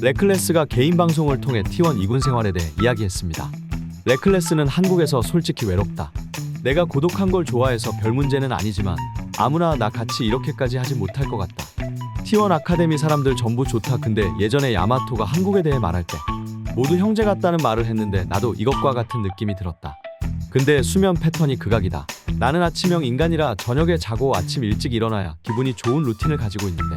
레클레스가 개인 방송을 통해 T1 이군 생활에 대해 이야기했습니다. 레클레스는 한국에서 솔직히 외롭다. 내가 고독한 걸 좋아해서 별 문제는 아니지만 아무나 나 같이 이렇게까지 하지 못할 것 같다. T1 아카데미 사람들 전부 좋다. 근데 예전에 야마토가 한국에 대해 말할 때 모두 형제 같다는 말을 했는데 나도 이것과 같은 느낌이 들었다. 근데 수면 패턴이 극악이다. 나는 아침형 인간이라 저녁에 자고 아침 일찍 일어나야 기분이 좋은 루틴을 가지고 있는데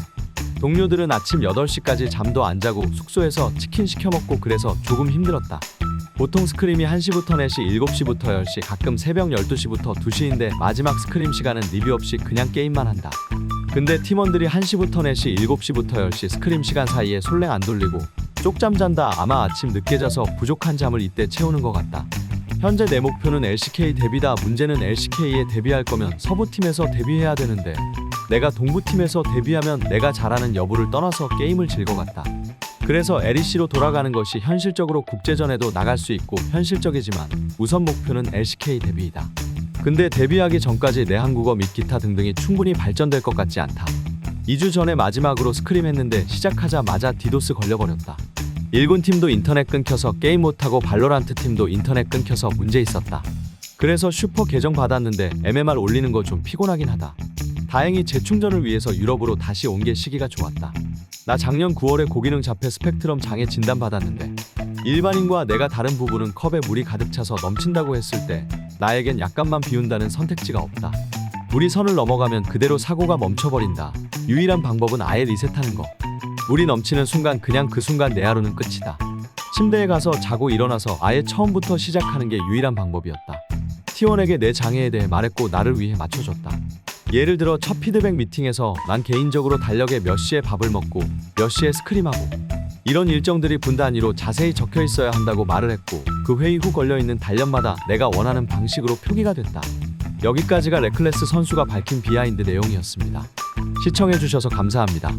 동료들은 아침 8시까지 잠도 안 자고 숙소에서 치킨 시켜 먹고 그래서 조금 힘들었다. 보통 스크림이 1시부터 4시, 7시부터 10시, 가끔 새벽 12시부터 2시인데 마지막 스크림 시간은 리뷰 없이 그냥 게임만 한다. 근데 팀원들이 1시부터 4시, 7시부터 10시 스크림 시간 사이에 솔랭 안 돌리고 쪽잠 잔다 아마 아침 늦게 자서 부족한 잠을 이때 채우는 것 같다. 현재 내 목표는 LCK 데뷔다. 문제는 LCK에 데뷔할 거면 서부팀에서 데뷔해야 되는데 내가 동부팀에서 데뷔하면 내가 잘하는 여부를 떠나서 게임을 같다. 그래서 LEC로 돌아가는 것이 현실적으로 국제전에도 나갈 수 있고 현실적이지만 우선 목표는 LCK 데뷔이다. 근데 데뷔하기 전까지 내 한국어 및 기타 등등이 충분히 발전될 것 같지 않다. 2주 전에 마지막으로 스크림 했는데 시작하자마자 디도스 걸려버렸다. 일군 팀도 인터넷 끊겨서 게임 못하고 발로란트 팀도 인터넷 끊겨서 문제 있었다. 그래서 슈퍼 계정 받았는데 MMR 올리는 거 좀 피곤하긴 하다. 다행히 재충전을 위해서 유럽으로 다시 온 게 시기가 좋았다. 나 작년 9월에 고기능 자폐 스펙트럼 장애 진단 받았는데 일반인과 내가 다른 부분은 컵에 물이 가득 차서 넘친다고 했을 때 나에겐 약간만 비운다는 선택지가 없다. 물이 선을 넘어가면 그대로 사고가 멈춰버린다. 유일한 방법은 아예 리셋하는 거. 물이 넘치는 순간 그냥 그 순간 내 하루는 끝이다. 침대에 가서 자고 일어나서 아예 처음부터 시작하는 게 유일한 방법이었다. T1에게 내 장애에 대해 말했고 나를 위해 맞춰줬다. 예를 들어 첫 피드백 미팅에서 난 개인적으로 달력에 몇 시에 밥을 먹고 몇 시에 스크림하고 이런 일정들이 분 단위로 자세히 적혀 있어야 한다고 말을 했고 그 회의 후 걸려 있는 단련마다 내가 원하는 방식으로 표기가 됐다. 여기까지가 레클레스 선수가 밝힌 비하인드 내용이었습니다. 시청해 주셔서 감사합니다.